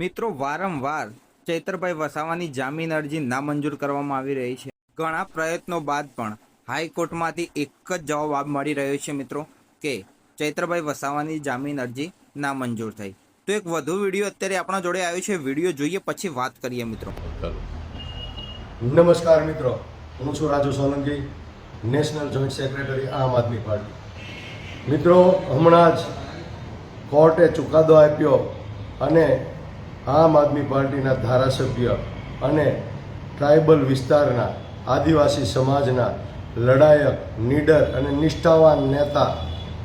મિત્રો વારંવાર ચૈતરભાઈ વસાવાની જામીન અરજી નામંજૂર કરવામાં આવી રહી છે. ઘણા પ્રયત્નો બાદ પણ હાઈકોર્ટમાંથી એક જ જવાબ મળી રહ્યો છે મિત્રો કે ચૈત્રભાઈ વસાવાની જામીન અરજી નામંજૂર થઈ. તો એક વધુ વીડિયો અત્યારે આપણા જોડે આવ્યો છે વીડિયો જોઈએ પછી વાત કરીએ મિત્રો. નમસ્કાર મિત્રો હું છું Raju Solanki national joint secretary Aam Aadmi Party. મિત્રો હમણાં જ કોર્ટે ચુકાદો આપ્યો અને આમ આદમી પાર્ટીના ધારાસભ્ય અને ટ્રાઇબલ વિસ્તારના આદિવાસી સમાજના લડાયક, નીડર અને નિષ્ઠાવાન નેતા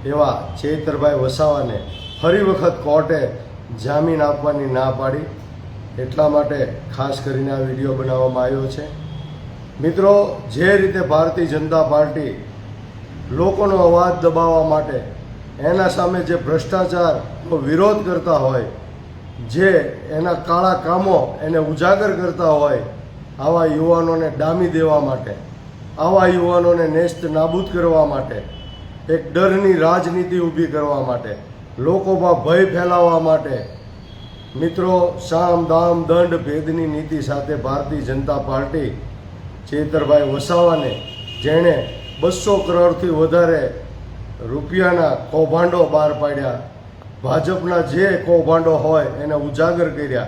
એવા ચેતરભાઈ વસાવાને ફરી વખત કોર્ટે જામીન આપવાની ના પાડી. એટલા માટે ખાસ કરીને આ વીડિયો બનાવવામાં આવ્યો છે. મિત્રો, જે રીતે ભારતીય જનતા પાર્ટી લોકોનો અવાજ દબાવવા માટે એના સામે જે ભ્રષ્ટાચારનો વિરોધ કરતા હોય જે એના કાળા કામો એને ઉજાગર કરતા હોય, આવા યુવાનોને ડામી દેવા માટે, આવા યુવાનોને નેસ્ત નાબૂદ કરવા માટે, એક ડરની રાજનીતિ ઊભી કરવા માટે, લોકોમાં ભય ફેલાવવા માટે. મિત્રો, સામ, દામ, દંડ, ભેદની નીતિ સાથે ભારતીય જનતા પાર્ટી ચેતરભાઈ વસાવાને, જેણે બસો કરોડથી વધારે રૂપિયાના કૌભાંડો બહાર પાડ્યા. ભાજપના જે કૌભાંડો હોય એને ઉજાગર કર્યા.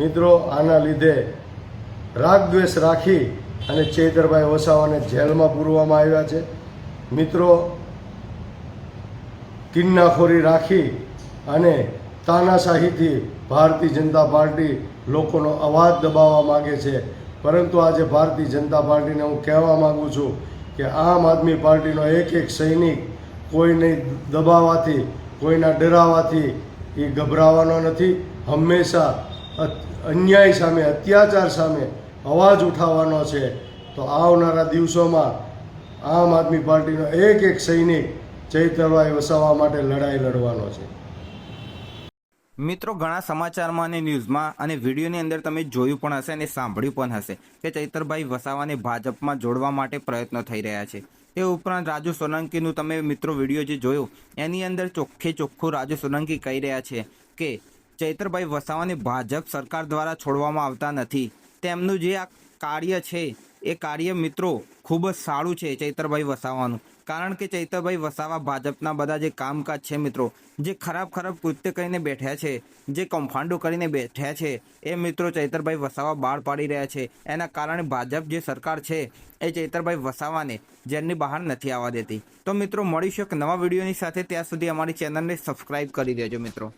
મિત્રો, આના લીધે રાગદ્વેષ રાખી અને ચેતરભાઈ વસાવાને જેલમાં પૂરવામાં આવ્યા છે. મિત્રો, કિન્નાખોરી રાખી અને તાનાશાહીથી ભારતીય જનતા પાર્ટી લોકોનો અવાજ દબાવવા માગે છે. પરંતુ આજે ભારતીય જનતા પાર્ટીને હું કહેવા માગું છું કે આમ આદમી પાર્ટીનો એક એક સૈનિક કોઈને દબાવવાથી કોઈના ડરાવવાથી એ ગભરાવાનો નથી. હંમેશા અન્યાય સામે, અત્યાચાર સામે અવાજ ઉઠાવવાનો છે. તો આવનારા દિવસોમાં આમ આદમી પાર્ટીનો એક એક સૈનિક ચૈતરભાઈ વસાવવા માટે લડાઈ લડવાનો છે. મિત્રો, ઘણા સમાચારમાં અને ન્યૂઝમાં અને વિડીયોની અંદર તમે જોયું પણ હશે અને સાંભળ્યું પણ હશે કે ચૈતરભાઈ વસાવાને ભાજપમાં જોડવા માટે પ્રયત્નો થઈ રહ્યા છે. તે ઉપરાંત રાજુ સોલંકીનું તમે મિત્રો વીડિયો જે જોયો, એની અંદર ચોખ્ખે ચોખ્ખું રાજુ સોલંકી કહી રહ્યા છે કે, ચૈતરભાઈ વસાવાને ભાજપ સરકાર દ્વારા છોડવામાં આવતા નથી. તેમનું જે આ કાર્ય છે, એ કાર્ય મિત્રો ખૂબ જ સારું છે ચૈતરભાઈ વસાવાનું. કારણ કે ચૈતરભાઈ વસાવા ભાજપના બધા જે કામકાજ છે મિત્રો, જે ખરાબ ખરાબ કૃત્ય કરીને બેઠ્યા છે, જે કૌભાંડો કરીને બેઠ્યા છે, એ મિત્રો ચૈતરભાઈ વસાવા બહાર પાડી રહ્યા છે. એના કારણે ભાજપ જે સરકાર છે, એ ચૈતરભાઈ વસાવાને જેલની બહાર નથી આવવા દેતી. તો મિત્રો, મળીશું એક નવા વિડીયોની સાથે. ત્યાં સુધી અમારી ચેનલને સબસ્ક્રાઈબ કરી દેજો મિત્રો.